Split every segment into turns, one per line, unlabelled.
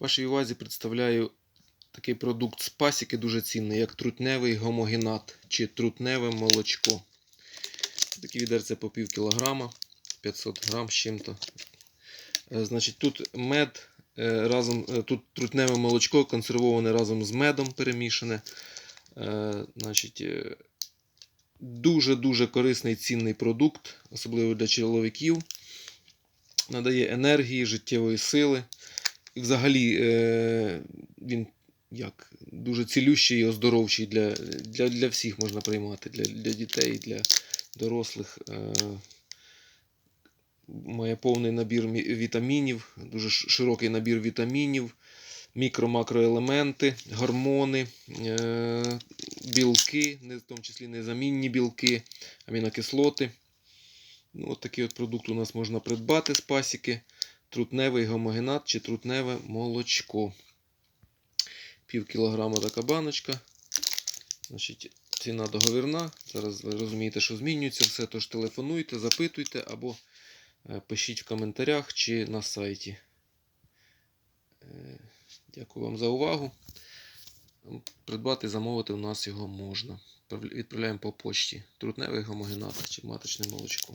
Вашій увазі представляю такий продукт з пасіки дуже цінний, як трутневий гомогенат чи трутневе молочко. Такі відерце по пів кілограма, 500 грам з чим-то. Е, Значить, тут мед е, разом, е, тут трутневе молочко консервоване разом з медом перемішане. Значить, дуже-дуже корисний цінний продукт, особливо для чоловіків. Надає енергії, життєвої сили. І взагалі е, він як, дуже цілющий і оздоровчий для, для, для всіх можна приймати, для, для дітей, для дорослих. Е, має повний набір вітамінів, дуже широкий набір вітамінів, мікро-макроелементи, гормони, е, білки, в тому числі незамінні білки, амінокислоти. Ну, от такий от продукт у нас можна придбати з пасіки. Трутневий гомогенат чи трутневе молочко. Пів кілограма така баночка. Значить, ціна договірна. Зараз ви розумієте, що змінюється все. Тож телефонуйте, запитуйте або е, пишіть в коментарях чи на сайті. Е, Дякую вам за увагу. Придбати, замовити у нас його можна. Відправляємо по почті. Трутневий гомогенат чи маточне молочко.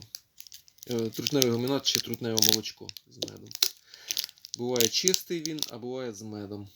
Е, Трутневий гомінат чи трутневе молочко з медом. Буває чистий він, а буває з медом.